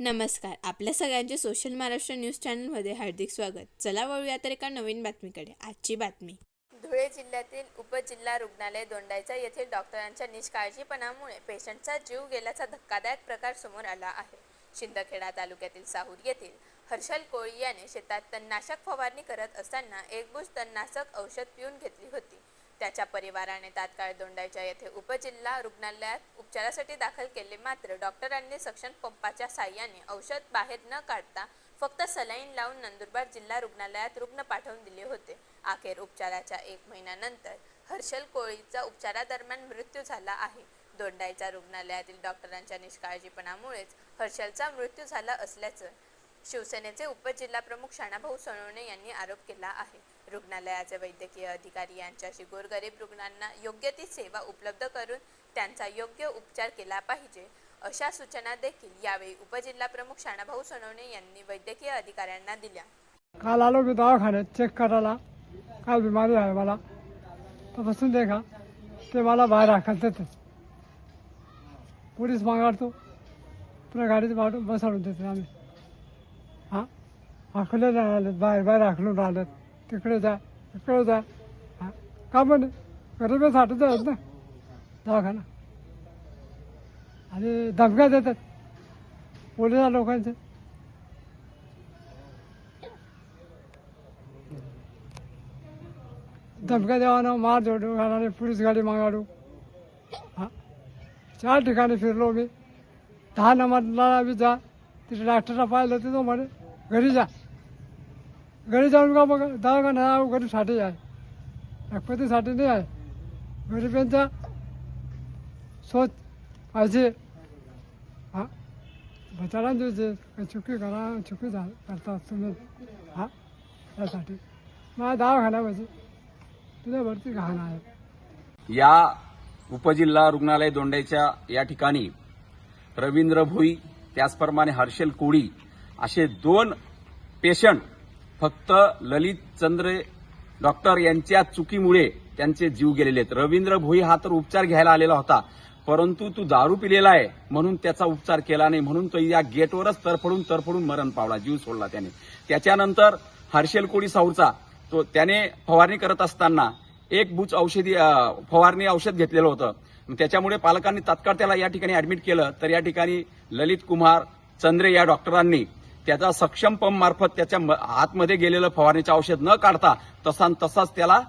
नमस्कार. आपल्या सगळ्यांचे सोशल महाराष्ट्र न्यूज चॅनलमध्ये हार्दिक स्वागत. चला वळूया तर एका नवीन बातमीकडे. आजची बातमी. धुळे जिल्ह्यातील उपजिल्हा रुग्णालय दोंडायचा येथील डॉक्टरांच्या निष्काळजीपणामुळे पेशंटचा जीव गेल्याचा धक्कादायक प्रकार समोर आला आहे. शिंदखेडा तालुक्यातील साहूर येथील हर्षल कोळी याने शेतात तणनाशक फवारणी करत असताना एक बुश तणनाशक औषध पिऊन घेतली होती. त्याच्या परिवाराने तात्काळ दोंडाईच्या येथे उपजिल्हा रुग्णालयात उपचारासाठी दाखल केले. मात्र डॉक्टरांनी सक्षम पंपाच्या साह्याने औषध बाहेर न काढता फक्त सलाईन लावून नंदुरबार जिल्हा रुग्णालयात रुग्ण पाठवून दिले होते. अखेर उपचाराच्या एक महिन्यानंतर हर्षल कोळीचा उपचारादरम्यान मृत्यू झाला आहे. दोंडाईच्या रुग्णालयातील डॉक्टरांच्या निष्काळजीपणामुळेच हर्षलचा मृत्यू झाला असल्याचं शिवसेनेचे उपजिल्हाप्रमुख शाणाभाऊ सोनवणे यांनी आरोप केला आहे. रुग्णालयाचे वैद्यकीय अधिकारी यांच्याशी गोरगरीब रुग्णांना योग्य ती सेवा उपलब्ध करून त्यांचा योग्य उपचार केला पाहिजे अशा सूचना देखील यावेळी उपजिल्हाप्रमुख शाणाभाऊ सोनवणे यांनी वैद्यकीय अधिकाऱ्यांना दिल्या. काल आलो मी दवाखान्यात चेक करायला. काय बिमारी आहे मला. तपासून दे का ते मला बाहेर हाकलतात ते. पोलीस मागाडतो पुन्हा गाडीत वाढून बसाडून देते आम्ही. हाकले राहिले बाहेर बाहेर हाकलून राहिलं तिकडे जा इकडे जा. हां. का पण गरिबीसाठी जात ना. दवाखाना. आणि धमक्या देतात. पोलिसा लोकांचे. धमक्या देवानं मार जोडू घालाने पोलीस गाडी मागाडू. हा. चार ठिकाणी फिरलो मी. दहा नंबरला बी जा. तिथे डॉक्टरला पाहिलं तिथं म्हणे घरी जा. घरी जाऊन का बघ? दवाखाना हा गरीबसाठी आहे. लखपतीसाठी नाही आहे. गरिबांचा सोच पाहिजे. हा? बचारा जे काही चुकी करा चुकी झा करतात तुम्ही. हा? त्यासाठी मला दवाखाना पाहिजे. तुझ्या भरती घाण आहे. या उपजिल्हा रुग्णालय दोंडाईच्या या ठिकाणी रवींद्र भोई त्याचप्रमाणे हर्षल कोळी असे दोन पेशंट फक्त ललित चंद्र डॉक्टर यांच्या चुकीमुळे त्यांचे जीव गेलेले आहेत. रवींद्र भोई हा तर उपचार घ्यायला आलेला होता परंतु तू दारू पिलेला आहे म्हणून त्याचा उपचार केला नाही. म्हणून तो या गेटवरच तरफडून तरफडून मरण पावला जीव सोडला त्याने. त्याच्यानंतर हर्षेल कोळी साऊरचा तो त्याने फवारणी करत असताना एक बुच औषधी फवारणी औषध घेतलेलं होतं. त्याच्यामुळे पालकांनी तात्काळ त्याला या ठिकाणी ऍडमिट केलं. तर या ठिकाणी ललित कुमार चंद्रे या डॉक्टरांनी त्याचा सक्षम पंप मार्फत त्याच्या म- आतमध्ये गेलेलं फवारणीचं औषध न काढता तसा न तसाच त्याला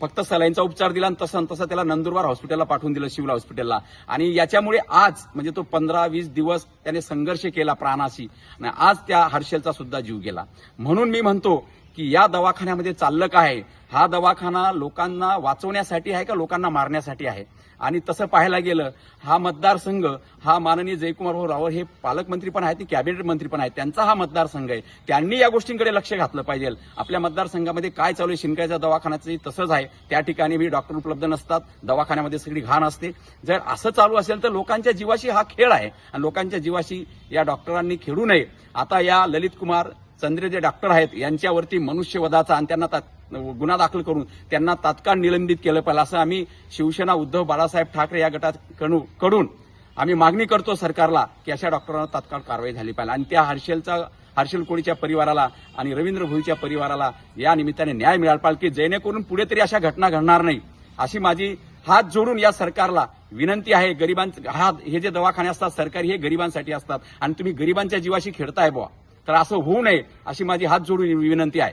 फक्त सलाईनचा उपचार दिला आणि तसा न तसा त्याला नंदुरबार हॉस्पिटलला पाठवून दिलं शिवला हॉस्पिटलला आणि याच्यामुळे आज म्हणजे तो पंधरा वीस दिवस त्याने संघर्ष केला प्राणाशी. आणि आज त्या हर्षलचा सुद्धा जीव गेला. म्हणून मी म्हणतो की या दवाखान्यामध्ये चाललं काय? हा दवाखाना लोकांना वाचवण्यासाठी आहे का लोकांना मारण्यासाठी आहे? आणि तसं पाहायला गेलं हा मतदारसंघ हा माननीय जयकुमार भाऊ रावळ हे पालकमंत्री पण आहेत कॅबिनेट मंत्री पण आहेत. त्यांचा हा मतदारसंघ आहे. त्यांनी या गोष्टींकडे लक्ष घातलं पाहिजे. आपल्या मतदारसंघामध्ये काय चालू आहे? शिंकायच्या दवाखान्याचं तसंच आहे. त्या ठिकाणी बी डॉक्टर उपलब्ध नसतात. दवाखान्यामध्ये सगळी घाण असते. जर असं चालू असेल तर लोकांच्या जीवाशी हा खेळ आहे. आणि लोकांच्या जीवाशी या डॉक्टरांनी खेळू नये. आता या ललित कुमार चंद्रे जे डॉक्टर आहेत यांच्यावरती मनुष्यवधाचा आणि त्यांना गुन्हा दाखल करून त्यांना तात्काळ निलंबित केलं पाहिजे असं आम्ही शिवसेना उद्धव बाळासाहेब ठाकरे या गटात कडू- कडून आम्ही मागणी करतो सरकारला की अशा डॉक्टरांना तात्काळ कारवाई झाली पाहिजे. आणि त्या हर्षेलचा हर्षल कोळीच्या परिवाराला आणि रवींद्र भोईच्या परिवाराला या निमित्ताने न्याय मिळाला पाहिजे की जेणेकरून पुढे तरी अशा घटना घडणार नाही. अशी माझी हात जोडून या सरकारला विनंती आहे गरिबांचे हा हे जे दवाखाने असतात सरकारी हे गरिबांसाठी असतात. आणि तुम्ही गरिबांच्या जीवाशी खेळताय बुवा. तर असं होऊ नये अशी माझी हात जोडून विनंती आहे.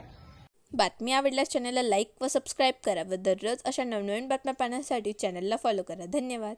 बातमी आवडल्यास चॅनलला लाईक व सबस्क्राईब करा व दररोज अशा नवनवीन बातम्या पाहण्यासाठी चॅनलला फॉलो करा. धन्यवाद.